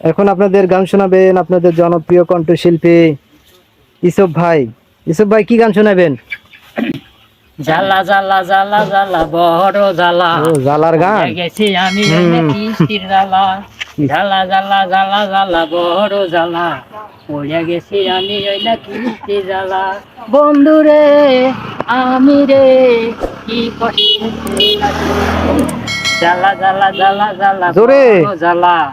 এখন আপনাদের গান শোনাবেন আপনাদের জনপ্রিয় কণ্ঠশিল্পী ইসব ভাই। ইসব ভাই কি গান শোনাবেন? জ্বালা জ্বালা জ্বালা জ্বালা বড় জ্বালা। ও জালার গান? গেছি আমি কিস্তির জ্বালা। জ্বালা জ্বালা জ্বালা জ্বালা বড় জ্বালা। পড়ে গেছি আমি ওই না কিস্তির জ্বালা। বন্ধু রে আমি রে কি কষ্ট। জ্বালা জ্বালা জ্বালা জোরে। বড়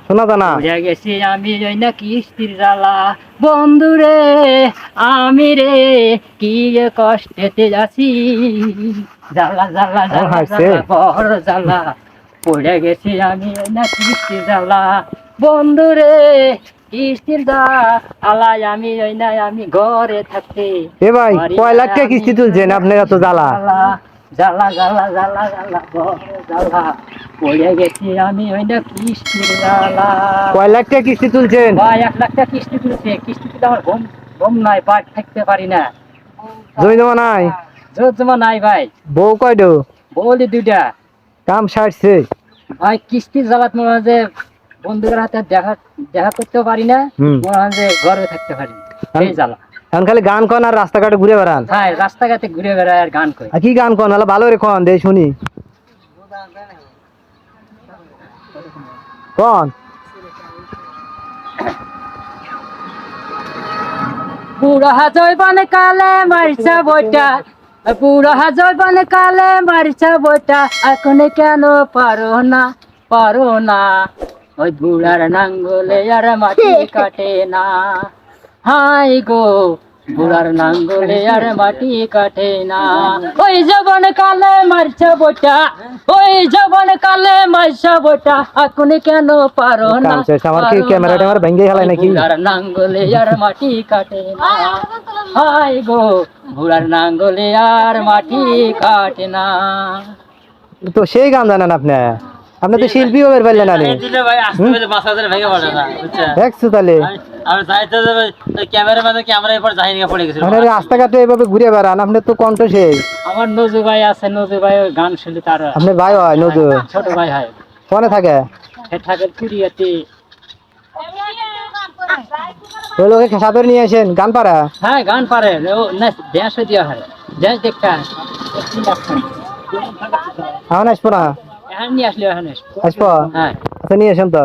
শোনা জানা বুঝা গেছি আমি ওই না কিস্তির জ্বালা। বন্ধু রে আমি রে কি কষ্টেতে যাচ্ছি জ্বালা জ্বালা জ্বালা হাসছে। বড় জ্বালা। পড়ে গেছি আমি ওই না কিস্তির জ্বালা। বন্ধু রে আমি ওই না আমি ঘরে থাকতে এ ভাই কয় লাখ টাকা কিস্তি তুলছেন আপনার এত জ্বালা? জ্বালা জ্বালা জ্বালা জ্বালা জ্বালা। পড়ে গেছি আমি ওই না কিস্তির জ্বালা কয় লাখ টাকা কিস্তি তুলছেন। ভাই এক লাখ টাকা কিস্তি তুলছে। কিস্তি তুলে আমার ঘুম ঘুম নাই বাড়ি থাকতে পারি না। জমি জমা নাই? জোর জমা নাই ভাই। বউ বলি দুইটা। কাম সারছে? ভাই কিস্তি জ্বালাত মনে হয় যে বন্ধুদের হাতে দেখা দেখা করতেও পারি না। মনে হয় যে ঘরে থাকতে পারি। এই জ্বালা। এখন খালি গান কন আর রাস্তাঘাটে ঘুরে বেড়ান। ভাই রাস্তাঘাটে ঘুরে বেড়ায় আর গান করি। কি গান কন? ভালো রে কন দে শুনি। কন? বুড়া জৈবন কালে মারিছা বইটা বুড়া জৈবন কালে মারিছা বইটা, এখন কেন পারো না পারো না? ওই বুড়ার নাঙ্গলে আর মাটি কাটে না। হাই গো বুড়ার নাঙ্গলে আর মাটি কাটে না। ওই জবন কালে মারছা বইটা ওই জবন কালে মারছা বইটা এখন কেন পারো না? আমার কি ক্যামেরাটা। আমার ভেঙে গেলাই নাকি? বুড়ার নাঙ্গলে আর মাটি কাটে না। হাই গো বুড়ার নাঙ্গলে আর মাটি কাটে না। তো সেই গান জানেন আপনি? আপনি তো শিল্পী হবে পারলেন না দেখছ তাহলে? আমি- আমি যাইতে যাবে ক্যামেরা ক্যামেরা এবার যাই নিয়ে পড়ে গেছিল রাস্তাঘাটে এভাবে ঘুরে বেড়ান আপনি তো কণ্ঠ সেই আমার নজু ভাই আছে নজু ভাই গান শুনলে তার আপনার ভাই হয় নজর ছোট ভাই হয়। কনে থাকে? থাকে কুড়িয়াতে। ওই লোকে সাপের নিয়ে আসেন গান পারা হ্যাঁ গান পারে ও না ড্যান্স দেওয়া হয়। ড্যান্স দেখতে হয়। এখন আসব না এখন নিয়ে আসলে এখানে আসব? হ্যাঁ। আচ্ছা নিয়ে আসেন তো।